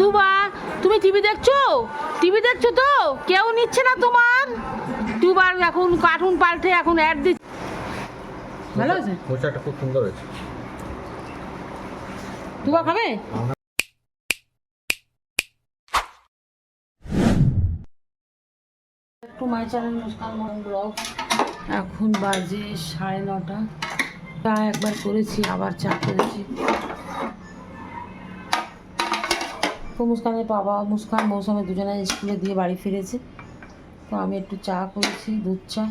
তুবা তুমি টিভি দেখছ? টিভি দেখছ তো? কেউ নিচ্ছে না তোমার? দুবার এখন কার্টুন পাল্টে এখন অ্যাড দিচ্ছে। ভালো আছে মোচাটা খুব সুন্দর হয়েছে। তুবা খাবে? একটু my channel Muskan Mohan blog এখন বাজে সাড়ে নটা। চা একবার করেছি আবার চা করেছি। তো মুস্কানের বাবা মুস্কান মৌসুমে দুজনে স্কুলে দিয়ে বাড়ি ফিরেছে। তো আমি একটু চা করেছি, দুধ চা।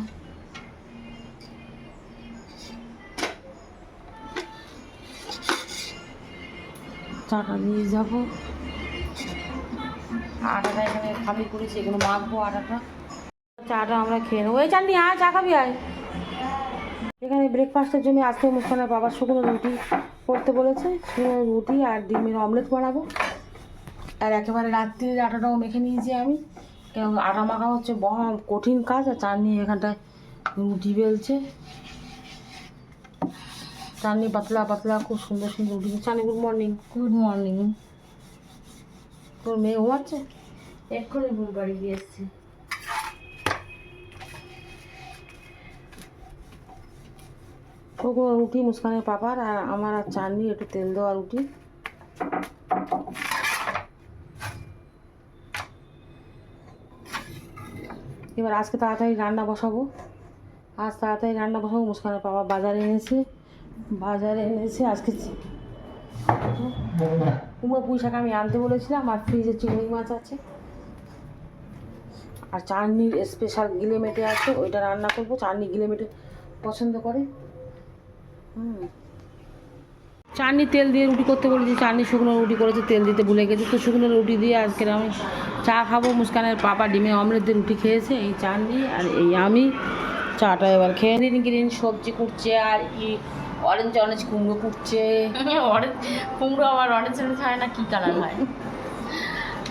চাটা নিয়ে যাব। আটাটা এখানে খালি করেছি এগুলো মাখবো আটাটা। চাটা আমরা খেয়ে নেব। এই চাননি, আয়, চা খাবি, আয়। এখানে ব্রেকফাস্টের জন্য আজকে মুস্কানের বাবা শুকনো রুটি করতে বলেছে, শুকনো রুটি আর ডিমের অমলেট বানাবো। আর একেবারে রাত্রির আটাটাও মেখে নিয়েছি আমি। কেন আটা মাখা হচ্ছে বহা কঠিন কাজ আর চাননি এখানটায় রুটি বেলছে। চাননি পাতলা পাতলা খুব সুন্দর সুন্দর রুটি চাননি গুড মর্নিং গুড মর্নিং তোর মেয়ে ঘুমাচ্ছে এক্ষুনি ঘুম বাড়ি গিয়ে এসছি। রুটি মুস্কানের পাপার আর আমার আর চাননি একটু তেল দেওয়া রুটি। এবার আজকে তাড়াতাড়ি রান্না বসাবো। আজ তাড়াতাড়ি রান্না বসাবো, মুস্কানের বাবা বাজারে এনেছে বাজারে এনেছে আজকে কুমড়ো পুঁই শাক আমি আনতে বলেছিলাম, আর ফ্রিজে চিংড়ি মাছ আছে। আর চাটনির স্পেশাল গিলে মেটে আছে, ওইটা রান্না করব, চাটনি গিলে মেটে পছন্দ করে। হুম। চাটনি তেল দিয়ে রুটি করতে বলেছি, চাটনি শুকনো রুটি করেছে, তেল দিতে ভুলে গেছে, তো শুকনো রুটি দিয়ে আজকে আমি চা খাব মুস্কানের পাপা ডিমে অমলেট দিয়ে রুটি খেয়েছে এই চাটনি আর এই আমি চাটা এবার খেয়ে গ্রিন গ্রিন সবজি কুটছে আর ই অরেঞ্জ অরেঞ্জ কুমড়ো কুটছে। অরেঞ্জ কুমড়ো আবার অরেঞ্জ অরেঞ্জ হয় না কি কালার হয়?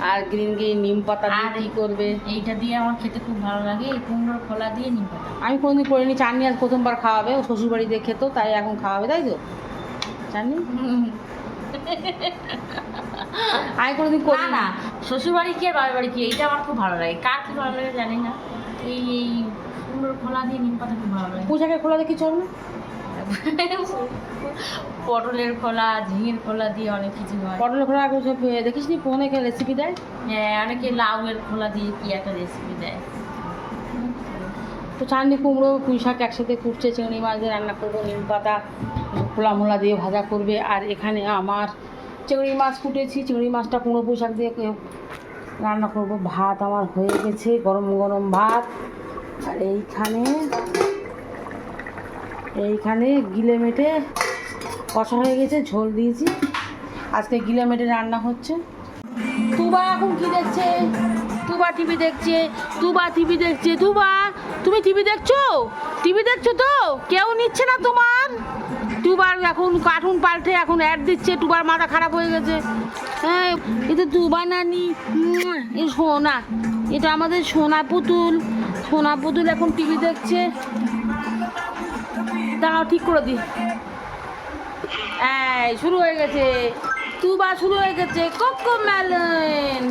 আর গ্রিন গ্রিন নিম পাতা দিয়ে কী করবে? এইটা দিয়ে আমার খেতে খুব ভালো লাগে এই কুমড়োর খোলা দিয়ে নিম পাতা। আমি কোনোদিন করিনি চাটনি আজ প্রথমবার খাওয়াবে ও শ্বশুরবাড়ি দিয়ে খেতো তাই এখন খাওয়াবে তাই তো? চাটনি আমি কোনোদিন করি না শ্বশুরবাড়ি কি আর বাবার বাড়ি কি? এইটা আমার খুব ভালো লাগে। কার কি ভালো লাগে জানি না। এই এই কুমড়োর খোলা দিয়ে নিম পাতা খুব ভালো লাগে। পোশাকের খোলা দেখি চল না। পটলের খোলা ঝিঙের খোলা দিয়ে অনেক কিছু হয়। পটলের খোলা সব দেখিস নি ফোনে রেসিপি দেয়? হ্যাঁ অনেকে লাউয়ের খোলা দিয়ে কি একটা রেসিপি দেয়। তো চাটনি কুমড়ো পুঁই শাক একসাথে কুটছে চিংড়ি মাছ দিয়ে রান্না করব নিম পাতা খোলা মোলা দিয়ে ভাজা করবে। আর এখানে আমার চিংড়ি মাছ কুটেছি, চিংড়ি মাছটা কুমড়ো পুঁই শাক দিয়ে রান্না করব। ভাত আমার হয়ে গেছে, গরম গরম ভাত। আর এইখানে এইখানে গিলে মেটে কষা হয়ে গেছে, ঝোল দিয়েছি। আজকে গিলে মেটে রান্না হচ্ছে। তুবা এখন কি দেখছে? তুবা টিভি দেখছে, তুবা টিভি দেখছে, তুবা। তুমি টিভি দেখছ? টিভি দেখছ তো? কেউ নিচ্ছে না তোমার? তুবার এখন কার্টুন পাল্টে এখন অ্যাড দিচ্ছে তুবার মাথা খারাপ হয়ে গেছে। হ্যাঁ এটা তুবা নানি এই সোনা, এটা আমাদের সোনা পুতুল। সোনা পুতুল এখন টিভি দেখছে। দাঁড়াও, ঠিক করে দিই। এই, শুরু হয়ে গেছে। তুবা শুরু হয়ে গেছে। কোকো মেলন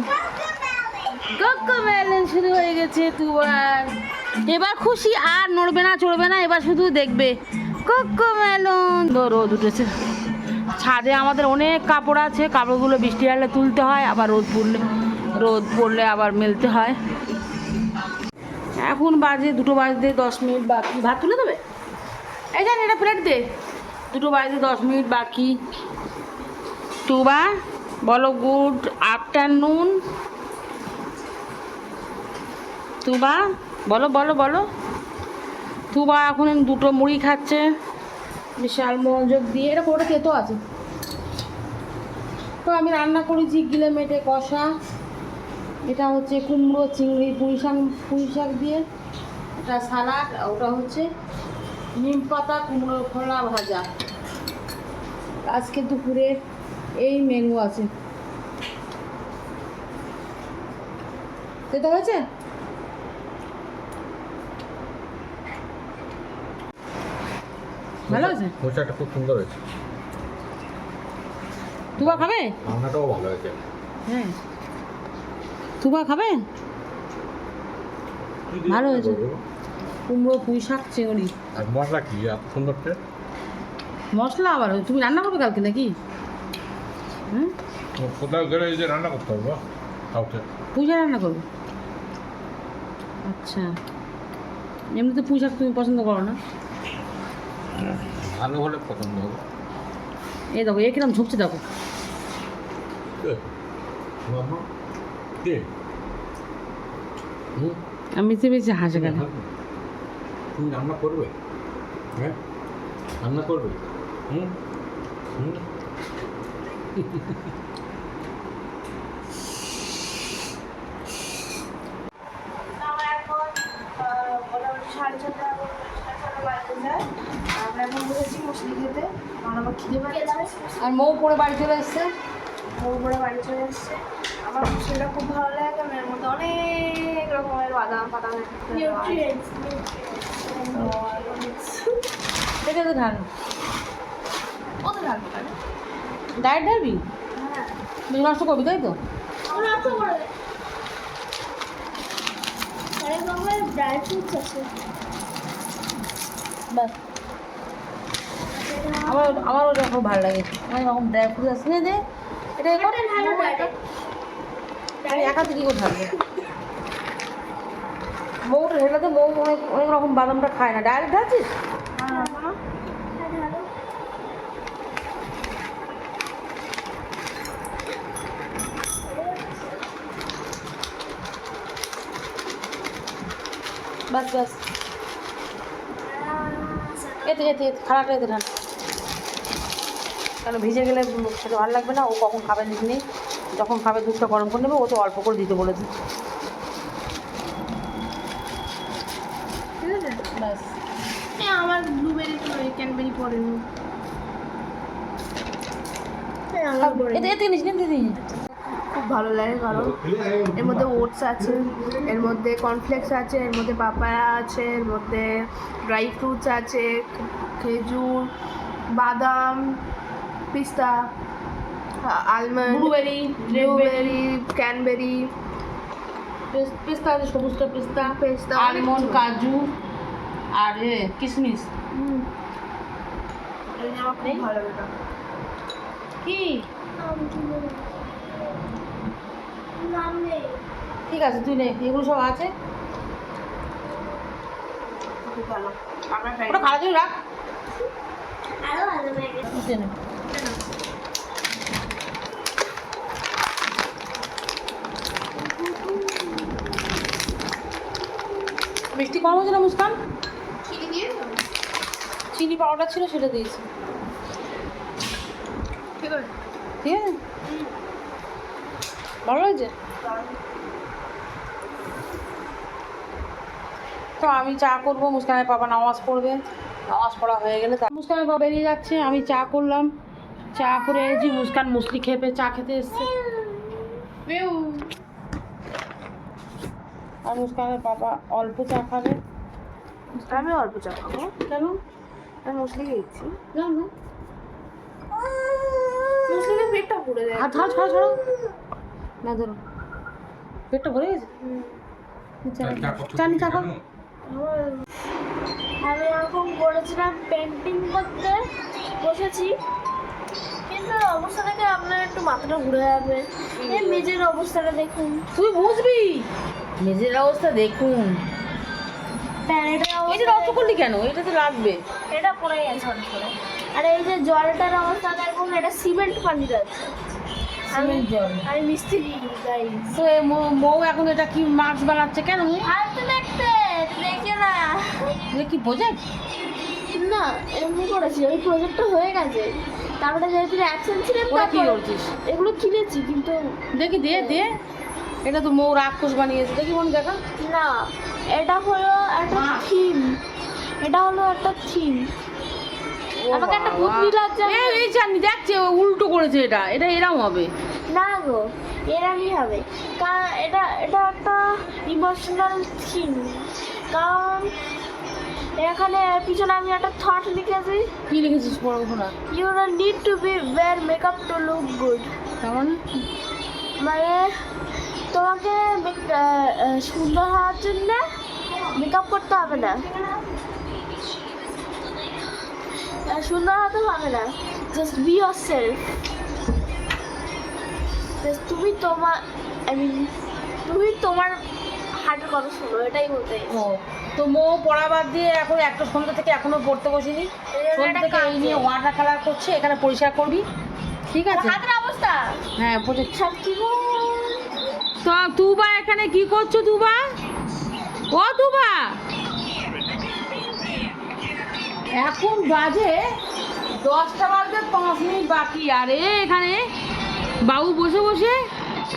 কোকো মেলন শুরু হয়ে গেছে তুবার এবার খুশি আর নড়বে না, চড়বে না, এবার শুধু দেখবে। কোকো রোদ উঠেছে। ছাদে আমাদের অনেক কাপড় আছে, কাপড়গুলো বৃষ্টি হলে তুলতে হয়, আবার রোদ পড়লে রোদ পড়লে আবার মেলতে হয়। এখন বাজে দুটো বাজতে দশ মিনিট বাকি। ভাত তুলে দেবে? এই জান, এটা প্লেট দে। দুটো বাজতে দশ মিনিট বাকি। টুবা বলো গুড আফটারনুন। তুবা, বলো বলো বলো। তুবা এখন দুটো মুড়ি খাচ্ছে। বিশাল মনোযোগ দিয়ে, এটা কোটা খেতো আছে। তো আমি রান্না করেছি গিলে মেটে কষা। এটা হচ্ছে কুমড়ো, চিংড়ি, পুঁই শাক পুঁই শাক দিয়ে। এটা সালাড, ওটা হচ্ছে নিম পাতা, কুমড়ো, খোলা ভাজা। আজকে দুপুরে এই মেনু আছে। খেতে হয়েছে? ভালো আছে? মোচাটা খুব সুন্দর হয়েছে। তুবা খাবে? রান্নাটাও ভালো হয়েছে। হ্যাঁ। তুবা খাবে? ভালো হয়েছে। কুমড়ো পুঁই শাক চিংড়ি। আর মশলা কি? এত সুন্দর মশলা আবার তুমি রান্না করবে কালকে নাকি? হুম? কোথাও গেলে এই যে রান্না করতে হবে কাউকে। পুঁই রান্না করবে। আচ্ছা। এমনিতে পুঁই শাক তুমি পছন্দ করো না। ভালো হলে পছন্দ হবে। এই দেখো এ কিরম ঝুঁকছে দেখো? আমি মিশে মিশে হাসে কেন? তুমি রান্না করবে? হ্যাঁ? রান্না করবে? হুম? হুম আমরা এখন আহ, মোটামুটি সাড়ে ছটা সাড়ে ছটা বাজতে যায় আমরা এখন বসেছি মুসলি খেতে কারণ আমার খিদে পেয়েছে আর মৌ পরে বাড়ি চলে এসছে? বউ করে বাড়ি চলে এসছে। আমার মুসলিটা খুব ভালো লাগে কারণ এর মধ্যে অনেক রকমের বাদাম ফাদাম দেখে তো ধান। কত লাগবে ডায়েট ঢালবি হ্যাঁ। নষ্ট করবি তাই তো? এত করে অনেক রকমের ড্রাই ফ্রুটস আছে। ব্যাস আমার আমার ওটা খুব ভালো লাগে। অনেক রকম ড্রাই ফ্রুট আছে না দে। এটা একা থেকে থাকবে মৌটা ঢেলাতে মৌ অনেক অনেক রকম বাদামটা খায় না। ডাইরেক্ট ঢালছিস বাস বাস। এতে এতে এতে খারাপটা এতে ঢাল। কারণ ভিজে গেলে খেতে ভালো লাগবে না? ও কখন খাবে ঠিক নেই যখন খাবে দুধটা গরম করে নেবে ও তো অল্প করে দিতে বলেছে। ঠিক আছে? ব্যাস। আমার ব্লুবেরি ক্যানবেরি নিস খুব ভালো লাগে কারণ এর মধ্যে ওটস আছে এর মধ্যে কর্নফ্লেক্স আছে এর মধ্যে পাপায়া আছে এর মধ্যে ড্রাই ফ্রুটস আছে খেজুর বাদাম পিস্তা আলমন্ড ব্লুবেরি ব্লুবেরি ক্যানবেরি পেস্তা আছে সবুজটা পেস্তা পেস্তা আলমন্ড কাজু আর এ কিশমিশ ভালো। কি ঠিক আছে তুই নে এগুলো সব আছে? ভালো ওটা খাওয়া রাখ। নিচে নে। মিষ্টি কম হয়েছে না মুস্কান? চিনি পাউডার ছিল সেটা দিয়েছি। ঠিক আছে ঠিক আছে ভালো তো আমি চা করব মুস্কানের বাবা নামাজ পড়বে। নামাজ পড়া হয়ে গেলে মুস্কানের বাবা বেরিয়ে যাচ্ছে আমি চা করলাম। চা করে এসেছি মুস্কান মুসলি খেপে চা খেতে এসছে। আর মুস্কানের বাবা অল্প চা খাবে। আমি অল্প চা খাব। কেন? আমি মুসলি খেয়েছি। জানো? মুসলিমের পেটটা পুড়ে যায়। হাত ছাড়ো ছাড়ো ছাড়ো না ধরো। পেটটা ভরে গেছে? চানি চা খাও। আমি এরকম করেছিলাম পেন্টিং করতে। বসেছি। কিন্তু অবস্থা দেখে আপনার একটু মাথাটা ঘুরে যাবে। এই মেজের অবস্থাটা দেখুন। তুই বুঝবি? মেজের অবস্থা দেখুন। যে নষ্ট করলি কেন? এটা তো লাগবে। এটা পড়ে গেছে আর এই যে জলটার অবস্থা দেখুন এটা সিমেন্ট পানি যাচ্ছে আমি আমি মিস্ত্রি তো মৌ- এখন এটা কি মাস্ক বানাচ্ছে কেন? আর তো দেখতে দেখে না। এটা কি না এমনি করেছি। ওই প্রজেক্টটা হয়ে গেছে। তারপরে যেহেতু অ্যাবসেন্ট কি তারপরে- করছিস? এগুলো কিনেছি কিন্তু দেখি দে দে। এটা তো মৌ রাক্ষস বানিয়েছে। দেখি মনে দেখা। না এটা হলো একটা থিম। এটা হলো একটা থিম। আমাকে একটা বুদ্ধি লাগছে এই জানি দেখছে উল্টো করেছে এটা। এটা এরম হবে। না গো এরমই হবে। কারণ এটা এটা একটা ইমোশনাল থিম। কারণ এখানে পিছনে আমি একটা থট লিখেছি। কি লিখেছিস পড়ো শোনা? You need to be wear makeup to look good তার মানে? মানে তোমাকে সুন্দর হওয়ার জন্য মেকআপ করতে হবে না। সুন্দর হতে হবে না। জাস্ট বি ইয়োর সেলফ তুমি তোমার আই মিন তুমি তোমার হার্টের কথা শোনো এটাই বলতে। ও তো মো পড়া বাদ দিয়ে এখন একটা সন্ধ্যা থেকে এখনও পড়তে বসিনি। সন্ধ্যা থেকে এই নিয়ে ওয়াটার কালার করছে এখানে পরিষ্কার করবি। ঠিক আছে? হাতের অবস্থা? হ্যাঁ সব কি গো? তো তুবা এখানে কি করছ তুবা? ও তুবা! এখন বাজে দশটা বাজতে পাঁচ মিনিট বাকি। আরে এখানে বাবু বসে বসে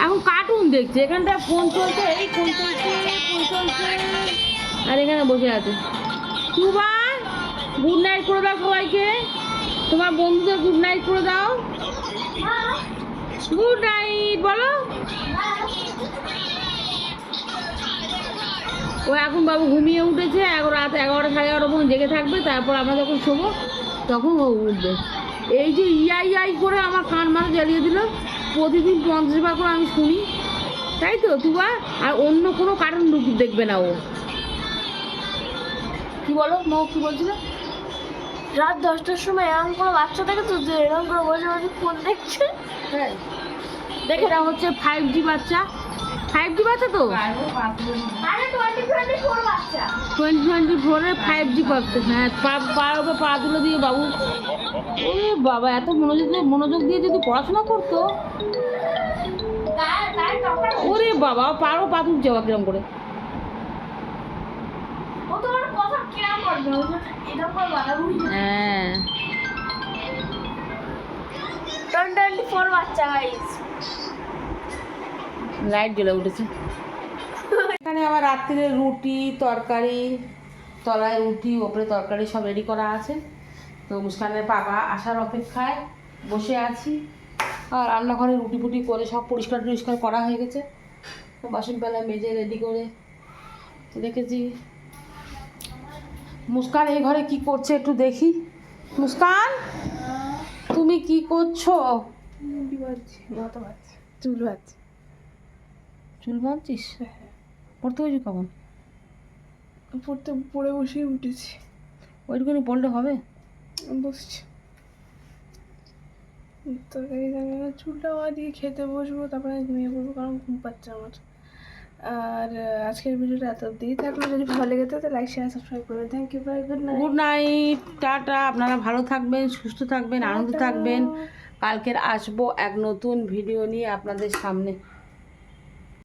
এখন কার্টুন দেখছে। এখানটা ফোন চলছে, এই ফোন চলছে ফোন চলছে। আর এখানে বসে আছে। তুবা গুড নাইট করে দাও সবাইকে। তোমার বন্ধুদের গুড নাইট করে দাও। গুড নাইট বলো। ও এখন বাবু ঘুমিয়ে উঠেছে রাত এগারোটা সাড়ে এগারোটা পর্যন্ত জেগে থাকবে, তারপর আমরা যখন শোবো, তখন ও উঠবে। এই যে ইয়াই ইয়াই করে আমার কান মাথা জ্বালিয়ে দিল, প্রতিদিন পঞ্চাশ বার করে আমি শুনি, তাই তো, তুবা? আর অন্য কোনো কার্টুন দেখবে না ও। কি বলো, মৌ কি বলছিল? রাত দশটার সময় এরকম কোনো বাচ্চা থাকে তো এরকম করে বসে বসে ফোন দেখছে। হ্যাঁ। দেখে এটা হচ্ছে ফাইভ জি বাচ্চা। ফাইভ জি বাচ্চা তো? Twenty twenty four five G পাচ্ছে হ্যাঁ পা পার উপরে পা তুলে দিয়ে বাবু। ওরে বাবা এত মনোযোগ দিয়ে মনোযোগ দিয়ে যদি পড়াশোনা করতো? ওরে বাবা পারো পা তুলছে কিরম করে ও তোমার কথা কেমন করবে ও তো এরকম করে বাধা হ্যাঁ। টোয়েন্টি টোয়েন্টি ফোর বাচ্চা গাইস লাইট জ্বলে উঠেছে। এখানে আবার রাত্রিরে রুটি তরকারি তলায় রুটি ওপরে তরকারি সব রেডি করা আছে। তো মুস্কানের বাবা আসার অপেক্ষায় বসে আছি। আর রান্নাঘরে রুটি ফুটি করে সব পরিষ্কার টরিষ্কার করা হয়ে গেছে। তো বাসন বেলা মেজে রেডি করে তো দেখেছি মুস্কান এই ঘরে কি করছে একটু দেখি। মুস্কান তুমি কি করছ? চুল বাচ্চা চুল বাঁধছিস? পড়তে হয়েছে কখন? পড়তে পড়ে বসে উঠেছি। ওইটুকুনি পড়লে হবে? বসছি। তরকারি চুলটা দিয়ে খেতে বসবো তারপরে ঘুমিয়ে পড়ব কারণ ঘুম পাচ্ছে আমার। আর আজকের ভিডিওটা এত দিয়ে থাকল যদি ভালো লেগে থাকে লাইক শেয়ার সাবস্ক্রাইব করবেন। থ্যাংক ইউ ভাই good night good night tata. আপনারা ভালো থাকবেন সুস্থ থাকবেন আনন্দ থাকবেন। কালকের আসব এক নতুন ভিডিও নিয়ে আপনাদের সামনে।